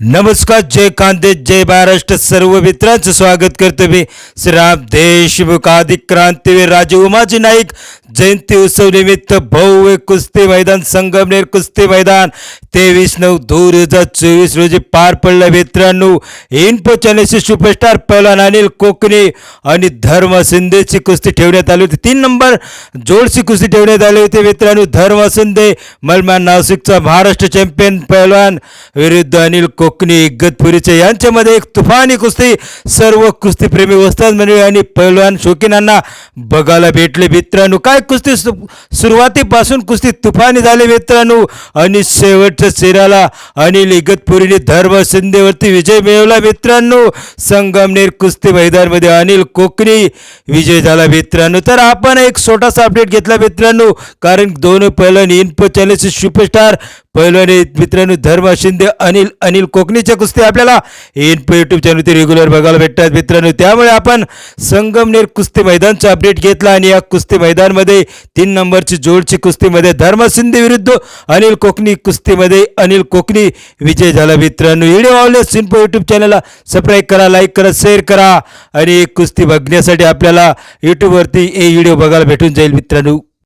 नमस्कार जय कांदे जय महाराष्ट्र सर्व मित्रांचं स्वागत करतो मी. श्रीराम देशमुख आदिक क्रांतीवीर राजे उमाजी नाईक. जयंती उत्सव निमित्त भव्य कुस्ती मैदान संगमनेर कुस्ती मैदान. तेवीस नऊ दोन हजार चोवीस रोजी पार पडलं मित्रांनो. इन्फो चॅनलचे सुपरस्टार पहिलवान अनिल कोकणी आणि धर्म शिंदेची कुस्ती ठेवण्यात आली होती. तीन नंबर जोडची कुस्ती ठेवण्यात आली होती मित्रांनो. धर्म शिंदे मलमान नाशिकचा महाराष्ट्र चॅम्पियन पहलवान विरुद्ध अनिल कोकणी गतपुरीचे यांच्यामध्ये एक तुफानी कुस्ती सर्व कुस्तीप्रेमी वस्ताद मंडळी आणि पैलवान शौकीनांना बघायला भेटले. मित्रांनो काय कुस्ती सु- सुरुवातीपासून कुस्ती तुफानी झाली मित्रांनो? आणि शेवटच्या चेहऱ्याला अनिल इगतपुरीने धर्म शिंदेवरती विजय मिळवला मित्रांनो. संगमनेर कुस्ती मैदानमध्ये अनिल कोकणी विजय झाला मित्रांनो. तर आपण एक छोटासा अपडेट घेतला मित्रांनो. कारण दोन पैलवान इन्फो चॅनलचे सुपरस्टार पहिल्याने मित्रांनो धर्म शिंदे अनिल अनिल कोकणीच्या कुस्ती आपल्याला इन यूट्यूब चॅनलवरती रेग्युलर बघायला भेटतात. मित्रांनो त्यामुळे आपण संगमनेर कुस्ती मैदानचा अपडेट घेतला आणि या कुस्ती मैदानमध्ये तीन नंबरची जोडची कुस्तीमध्ये धर्म शिंदे विरुद्ध अनिल कोकणी कुस्तीमध्ये अनिल कोकणी विजय झाला. मित्रांनो व्हिडिओ आवडल्यास इन्फो यूट्यूब चॅनलला सबस्क्राईब करा लाईक करा शेअर करा आणि कुस्ती बघण्यासाठी आपल्याला यूट्यूबवरती हे व्हिडिओ बघायला भेटून जाईल. मित्रांनो